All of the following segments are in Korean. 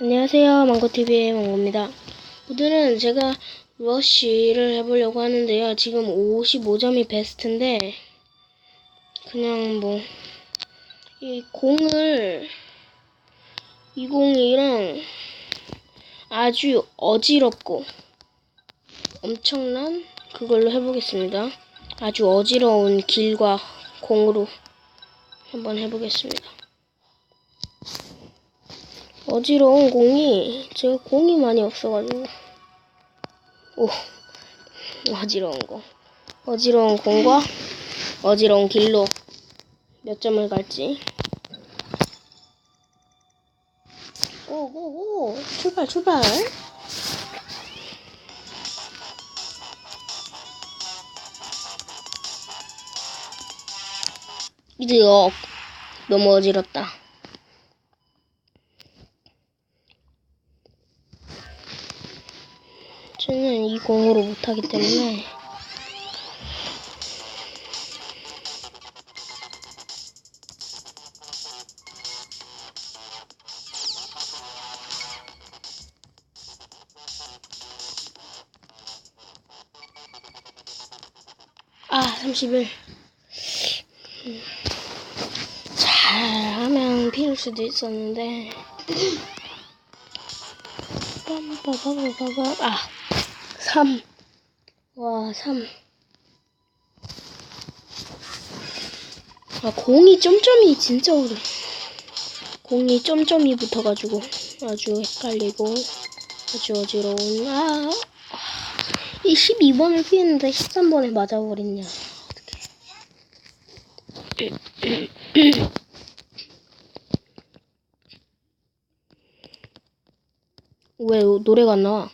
안녕하세요. 망고TV의 망고입니다. 오늘은 제가 러쉬를 해보려고 하는데요. 지금 55점이 베스트인데 그냥 뭐 이 공을 이 공이랑 아주 어지럽고 엄청난 그걸로 해보겠습니다. 아주 어지러운 길과 공으로 한번 해보겠습니다. 어지러운 공이 제가 공이 많이 없어가지고. 오 어지러운 거. 어지러운 공과 어지러운 길로 몇 점을 갈지. 오오오 출발 출발. 이제 어 너무 어지럽다. 공으로 못하기 때문에 아 31. 잘하면 피울 수도 있었는데. 빠바바바바 아. 3. 와, 3. 아, 공이 점점이 진짜 어려 공이 점점이 붙어가지고 아주 헷갈리고 아주 어지러운. 아, 이 12번을 피했는데 13번에 맞아버렸냐. 어떡해. 왜 노래가 안 나와?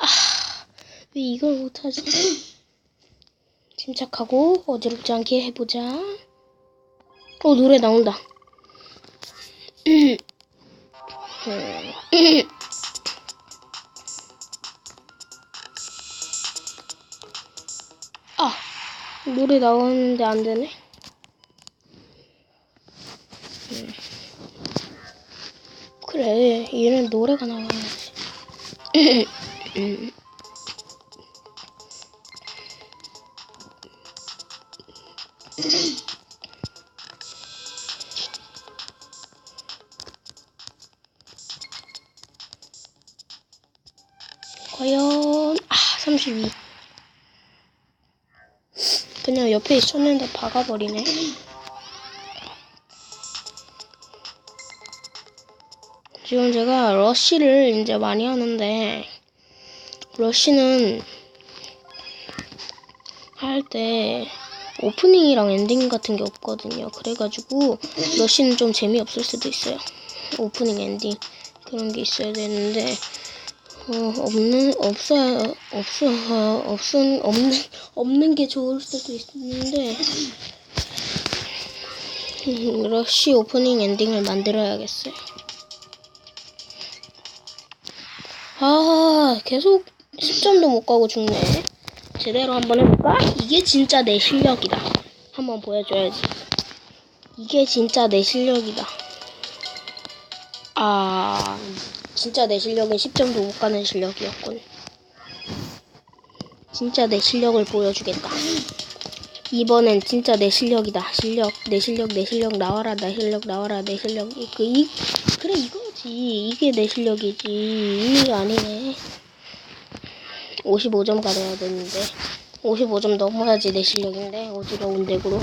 아, 왜 이걸 못하지? 침착하고 어지럽지 않게 해보자. 어, 노래 나온다. 아, 노래 나오는데 안 되네. 그래 얘는 노래가 나와야지 과연 아 32. 그냥 옆에 있었는데 박아버리네. 지금 제가 러쉬를 이제 많이 하는데 러쉬는 할 때 오프닝이랑 엔딩 같은 게 없거든요. 그래가지고 러쉬는 좀 재미없을 수도 있어요. 오프닝 엔딩 그런 게 있어야 되는데 어, 없는 없어 없어 어, 없은 없는 없는 게 좋을 수도 있는데 음, 러쉬 오프닝 엔딩을 만들어야겠어요. 아 계속 10점도 못 가고 죽네. 제대로 한번 해볼까? 이게 진짜 내 실력이다. 한번 보여줘야지. 이게 진짜 내 실력이다. 아 진짜 내 실력은 10점도 못 가는 실력이었군. 진짜 내 실력을 보여주겠다. 이번엔 진짜 내 실력이다. 실력 내 실력 내 실력 나와라 내 실력 나와라 내 실력. 그 이, 그래 이거 이게 내 실력이지. 이게 아니네. 55점 가려야 되는데. 55점 넘어야지 내 실력인데. 어지러운 덱으로.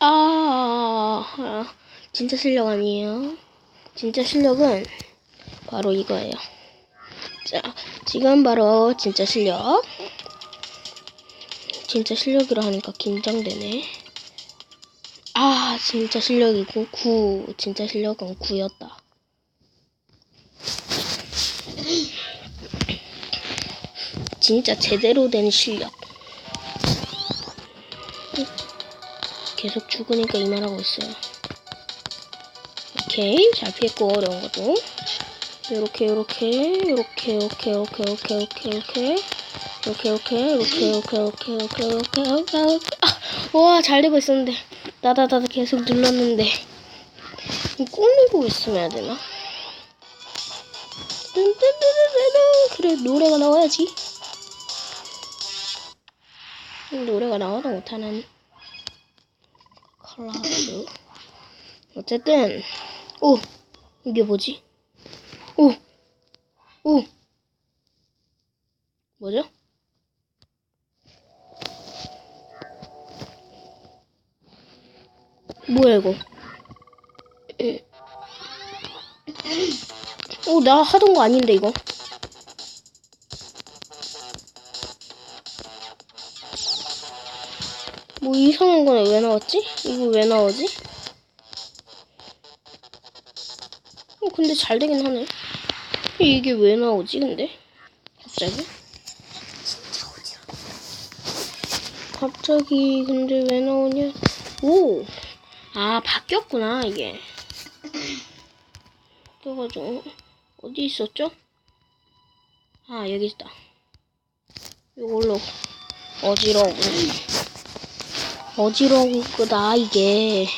아, 아, 진짜 실력 아니에요. 진짜 실력은 바로 이거예요. 자, 지금 바로 진짜 실력. 진짜 실력이라 하니까 긴장되네. 아, 진짜 실력이고 9. 진짜 실력은 9였다. 진짜 제대로 된 실력. 계속 죽으니까 이 말하고 있어요. 오케이, 잘 피했고 어려운 것도. 요렇게 요렇게 요렇게 요렇게 요렇게 요렇게 요렇게 요렇게 요렇게 요렇게 요렇게 요렇게 요렇게 요렇게 요렇게 요렇게 아, 와, 잘 되고 있었는데 나다다다 계속 눌렀는데 이 꼴리고 있으면 되나? 그래 노래가 나와야지 노래가 나와도 못하는 컬러드 어쨌든 오 이게 뭐지? 오! 오! 뭐야 이거? 에. 오, 나 하던 거 아닌데 이거. 뭐 이상한 거는 왜 나왔지? 이거 왜 나오지? 어, 근데 잘 되긴 하네. 이게 왜 나오지, 근데? 갑자기? 갑자기, 근데 왜 나오냐? 오! 아, 바뀌었구나, 이게. 바뀌어가지고, 어디 있었죠? 아, 여기 있다. 이걸로, 어지러워. 어지러우구나, 이게.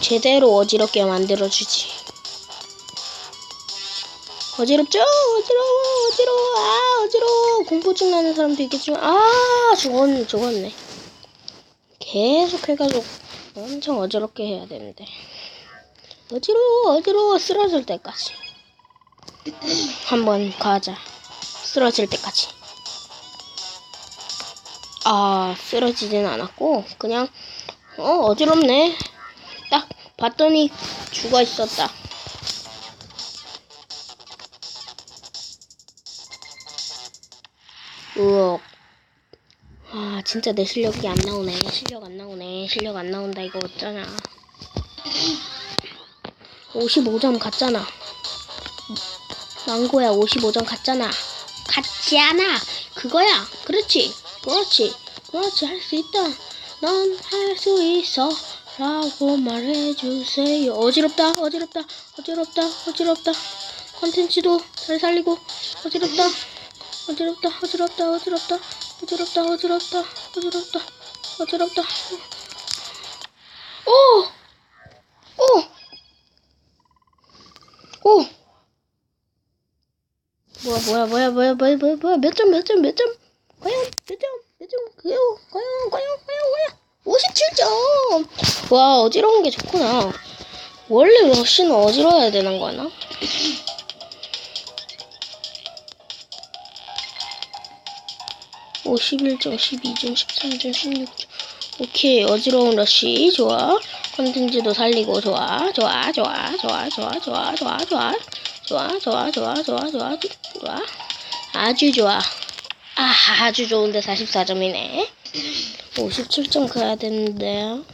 제대로 어지럽게 만들어주지. 어지럽죠? 어지러워, 어지러워, 아, 어지러워. 공포증 나는 사람도 있겠지만, 아, 죽었네, 죽었네. 계속 해가지고 엄청 어지럽게 해야 되는데. 어지러워, 어지러워, 쓰러질 때까지. 한번 가자. 쓰러질 때까지. 아, 쓰러지진 않았고, 그냥, 어, 어지럽네. 딱 봤더니 죽어 있었다. 으억. 아, 진짜 내 실력이 안 나오네. 실력 안 나오네. 실력 안 나온다. 이거 어쩌냐. 55점 갔잖아. 망고야, 55점 갔잖아. 않아. 그거야. 그렇지. 그렇지. 그렇지. 할 수 있다. 넌 할 수 있어. 라고 말해주세요. 어지럽다. 어지럽다. 어지럽다. 어지럽다. 컨텐츠도 잘 살리고. 어지럽다. 어지럽다. 어지럽다. 어지럽다. 어지럽다. 어지럽다. 어지럽다. 어지럽다. 오! 오! 오! 뭐야 뭐야 뭐야 뭐야 뭐야 뭐야 뭐야 몇 점 몇 점 몇 점 과연 몇 점 몇 점 그요 과연 과연 과연 과연 57점 와 어지러운 게 좋구나 원래 러쉬는 어지러워야 되는 거나 51점, 12점, 13점, 16점. 오케이, 어지러운 러쉬. 좋아. 컨텐츠도 살리고, 좋아. 좋아, 좋아, 좋아, 좋아, 좋아, 좋아, 좋아. 좋아, 좋아, 좋아, 좋아, 좋아, 좋아. 아주 좋아. 아, 아주 좋은데 44점이네. 57점 가야 되는데요.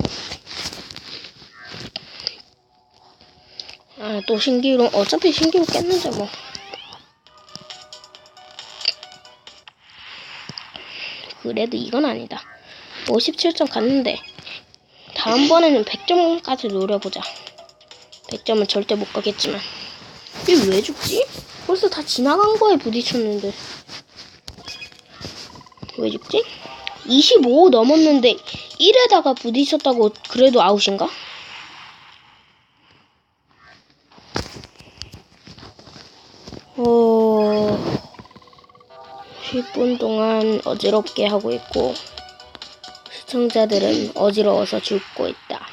아, 또 신기록. 어차피 신기록 깼는데 뭐. 그래도 이건 아니다 57점 갔는데 다음번에는 100점까지 노려보자 100점은 절대 못 가겠지만 이게 왜 죽지? 벌써 다 지나간 거에 부딪혔는데 왜 죽지? 25 넘었는데 1에다가 부딪혔다고 그래도 아웃인가? 어... 10분 동안 어지럽게 하고 있고 시청자들은 어지러워서 죽고 있다.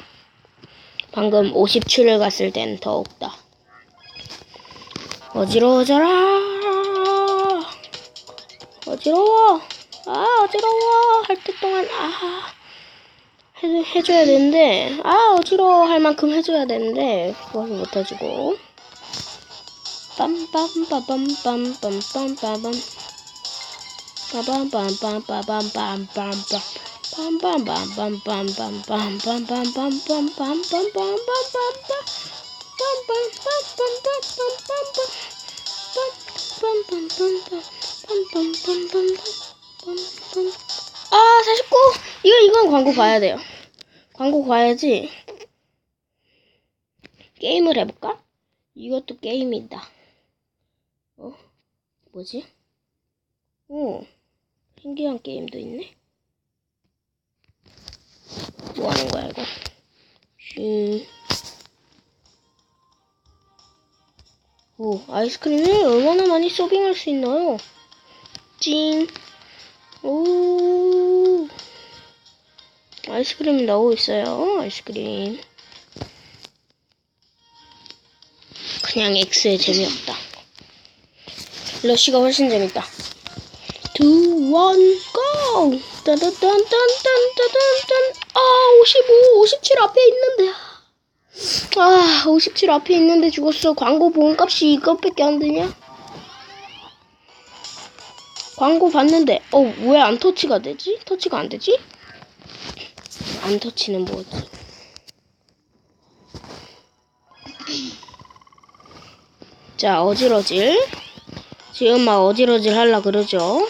방금 50추를 갔을 땐 더욱다. 어지러워져라. 어지러워. 아 어지러워. 할 때 동안 아 해, 해줘야 되는데 아 어지러워 할 만큼 해줘야 되는데 그걸 못 해주고 빠밤빰빰빰빰빰빰빰 아, 49! 이거, 이건 광고 봐야 돼요. 광고 봐야지. 게임을 해볼까? 이것도 게임이다. 어? 뭐지? 오, 신기한 게임도 있네. 뭐 하는 거야, 이거? 슈. 오, 아이스크림을 얼마나 많이 서빙할 수 있나요? 찡. 오. 아이스크림이 나오고 있어요. 아이스크림. 그냥 X에 재미없다. 러쉬가 훨씬 재밌다. 2, 1, go! 따다단단단단단단 아, 55, 57 앞에 있는데. 아, 57 앞에 있는데 죽었어. 광고 보험 값이 이것밖에 안 되냐? 광고 봤는데, 어, 왜 안 터치가 되지? 터치가 안 되지? 안 터치는 뭐지? 자, 어지러질. 지금 막 어지러질 하려 그러죠?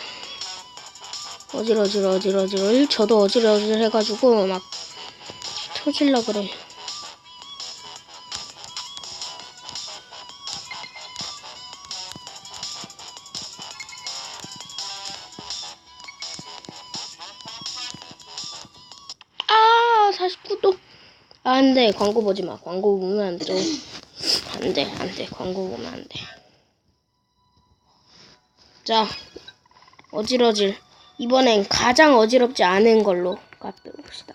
어지러질, 어지러질. 저도 어지러질 해가지고 막 터질라 그래. 아, 49도. 아, 안 돼. 광고 보지 마. 광고 보면 안 돼. 안 돼, 안 돼. 광고 보면 안 돼. 자, 어지러질. 이번엔 가장 어지럽지 않은 걸로 가봅시다.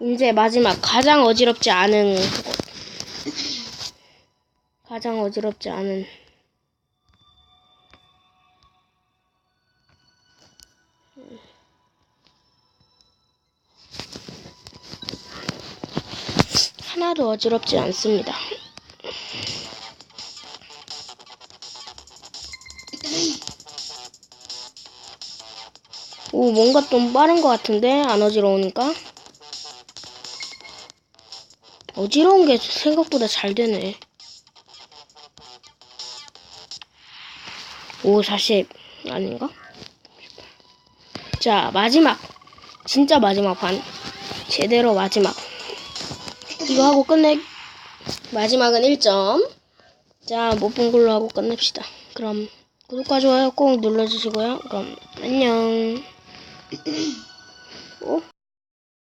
이제 마지막 가장 어지럽지 않은 것. 가장 어지럽지 않은. 하나도 어지럽지 않습니다. 오, 뭔가 좀 빠른 것 같은데? 안 어지러우니까? 어지러운 게 생각보다 잘 되네. 오, 40. 아닌가? 자, 마지막. 진짜 마지막 판. 제대로 마지막. 이거 하고 끝내. 마지막은 1점. 자, 못 본 걸로 하고 끝냅시다. 그럼 구독과 좋아요 꼭 눌러주시고요. 그럼 안녕. 오?